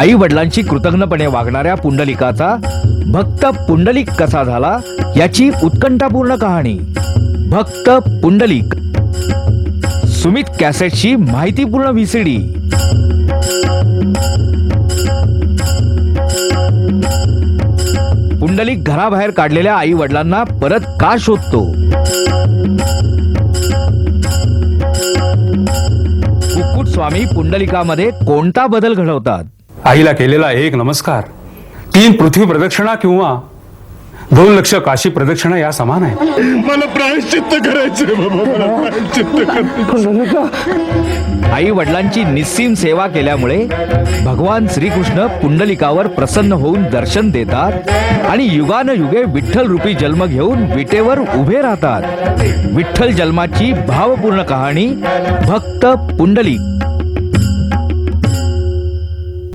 आई वडिलांची कृतज्ञपणे वागणाऱ्या पुंडलिकाचा भक्त पुंडलिक कसा झाला याची उत्कंठापूर्ण कहाणी. भक्त पुंडलिक. सुमित कॅसेटची माहितीपूर्ण व्हीसीडी पुंडलिक घराबाहेर काढलेल्या आई वडिलांना परत का शोधतो? कुक्कुट स्वामी पुंडलिकामध्ये कोणता बदल घडवतात? आईला केलेला एक नमस्कार. तीन पृथ्वी प्रदक्षिणा किंवा दोन लक्ष काशी प्रदक्षिणा या समान आहे. मला प्रायश्चित्त करायचं आई वडिलांची निस्सीम सेवा केल्यामुळे भगवान श्रीकृष्ण पुंडलिकावर प्रसन्न होऊन दर्शन देतात आणि युगानयुगे विठ्ठल रूपी जन्म घेऊन विटेवर उभे राहतात. विठ्ठल जन्माची भावपूर्ण कहाणी भक्त पुंडलिक.